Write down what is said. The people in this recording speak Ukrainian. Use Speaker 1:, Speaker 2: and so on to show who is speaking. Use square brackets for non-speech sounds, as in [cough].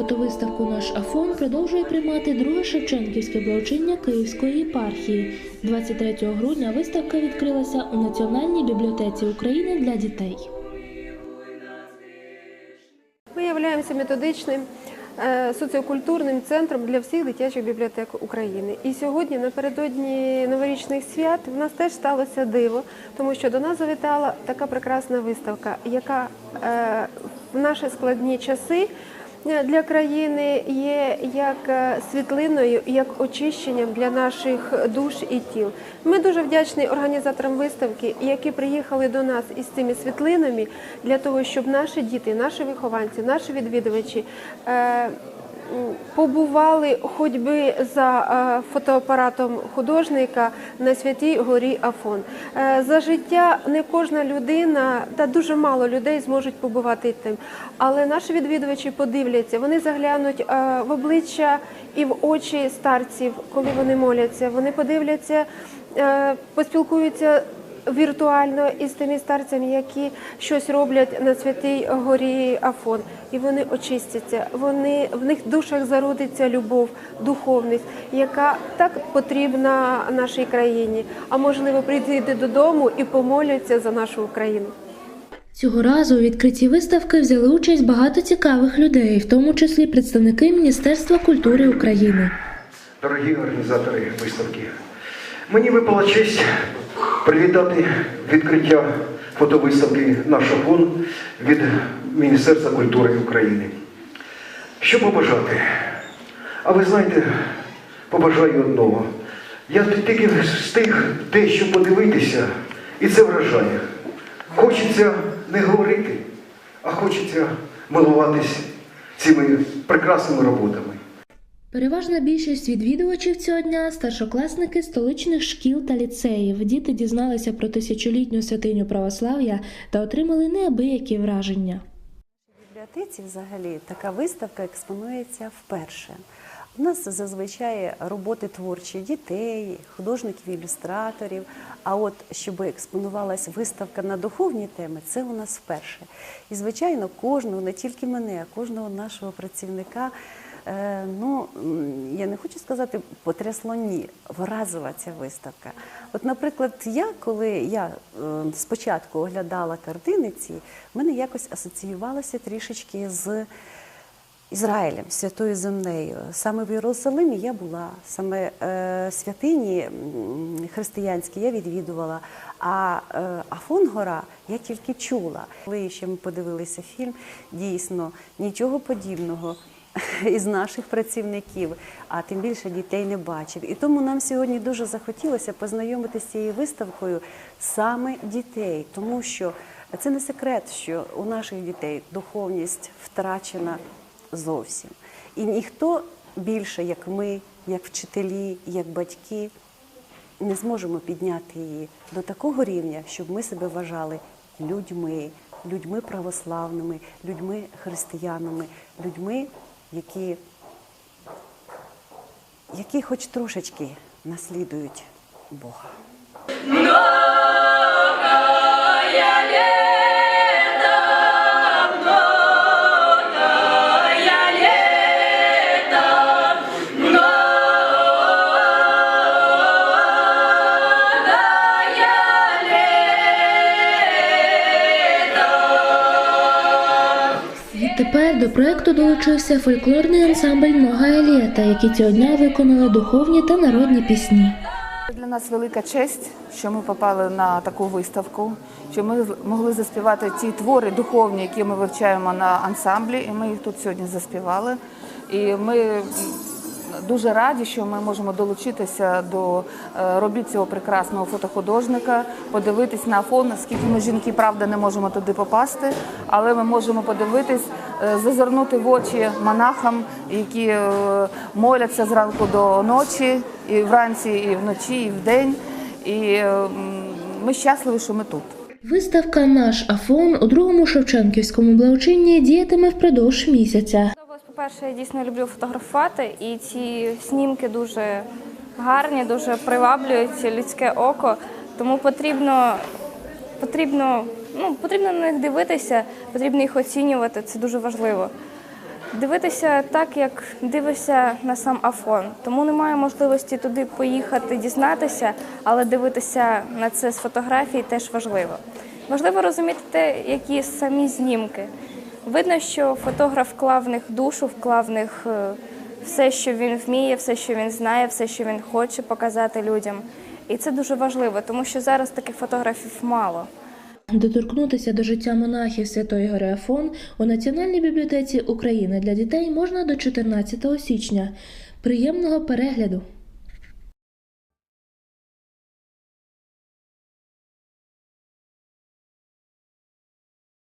Speaker 1: фотовиставку Наш Афон продовжує приймати друге Шевченківське благочиння Київської єпархії. 23 грудня виставка відкрилася у Національній бібліотеці України для дітей.
Speaker 2: Ми методичним е, соціокультурним центром для всіх дитячих бібліотек України. І сьогодні, напередодні новорічних свят, в нас теж сталося диво, тому що до нас завітала така прекрасна виставка, яка е, в наші складні часи. Е, Для країни є як е, світлиною, як очищенням для наших душ і тіл. Ми дуже вдячні організаторам виставки, які приїхали до нас із цими світлинами для того, щоб наші діти, наші вихованці, наші відвідувачі. Побували хоч би за е, фотоапаратом художника на святій горі Афон. Е, За життя не кожна людина та дуже мало людей зможуть побувати тим. Але наші відвідувачі подивляться, вони заглянуть е, в обличчя і в очі старців, коли вони моляться. Вони подивляться, поспілкуються віртуально із тими старцями, які щось роблять на святій горі Афон, і вони очистяться. Вони в них душах зародиться любов, духовність, яка так потрібна нашій країні. А можливо, прийти додому і помоляться за нашу Україну.
Speaker 1: Цього разу у відкритті виставки взяли участь багато цікавих людей, в тому числі представники Міністерства культури України.
Speaker 3: Дорогі організатори виставки, мені випала честь привітати відкриття фотовиставки «Наш фон від Міністерства культури України. Що побажати? А ви знаєте, побажаю одного. Я тільки встиг дещо подивитися, і це вражає. Хочеться не говорити, а хочеться милуватись цими прекрасними роботами.
Speaker 1: Переважна більшість відвідувачів цього дня старшокласники столичних шкіл та ліцеїв. Діти дізналися про тисячолітню святиню православ'я та отримали неабиякі враження.
Speaker 4: В бібліотеці взагалі така виставка експонується вперше. У нас зазвичай роботи творчі дітей, художників, ілюстраторів. А от щоб експонувалась виставка на духовні теми, це у нас вперше. І звичайно, кожного, не тільки мене, а кожного нашого працівника. Е, Ну, я не хочу сказати, потрясло ні, вразила ця виставка. От, наприклад, я, коли я е, спочатку оглядала картини ці, в мене якось асоціювалося трішечки з Ізраїлем, святою землею. Саме в Єрусалимі я була, саме е, святині християнські я відвідувала. А е, Афон-гора я тільки чула. Коли ще ми подивилися фільм, дійсно нічого подібного [laughs] із наших працівників, а тим більше дітей не бачив. І тому нам сьогодні дуже захотілося познайомитися з цією виставкою саме дітей, тому що це не секрет, що у наших дітей духовність втрачена зовсім. І ніхто більше, як ми, як вчителі, як батьки, не зможемо підняти її до такого рівня, щоб ми себе вважали людьми, людьми православними, людьми християнами, людьми, які, які хоч трошечки наслідують Бога.
Speaker 1: До проекту долучився фольклорний ансамбль Нога літа, які цього дня виконали духовні та народні пісні.
Speaker 5: Для нас велика честь, що ми попали на таку виставку, що ми могли заспівати ті твори духовні, які ми вивчаємо на ансамблі, і ми їх тут сьогодні заспівали. І ми дуже раді, що ми можемо долучитися до е, робіт цього прекрасного фотохудожника, подивитись на фон, скільки ми жінки, правда, не можемо туди попасти, але ми можемо подивитись, е, зазирнути в очі монахам, які е, моляться зранку до ночі, і вранці, і вночі, і вдень. І ми щасливі, що ми тут.
Speaker 1: Виставка Наш Афон у другому Шевченківському благочинні діятиме впродовж місяця.
Speaker 6: По-перше, я дійсно люблю фотографувати, і ці знімки дуже гарні, дуже приваблюють людське око. Тому потрібно, потрібно, ну, потрібно на них дивитися, потрібно їх оцінювати. Це дуже важливо. Дивитися так, як дивишся на сам Афон. Тому немає можливості туди поїхати, дізнатися, але дивитися на це з фотографій теж важливо. Важливо розуміти те, які самі знімки. Видно, що фотограф вклав в них душу, вклав в них е, все, що він вміє, все, що він знає, все, що він хоче показати людям. І це дуже важливо, тому що зараз таких фотографів мало.
Speaker 1: Доторкнутися до життя монахів Святої Гори Афон у Національній бібліотеці України для дітей можна до 14 січня. Приємного перегляду!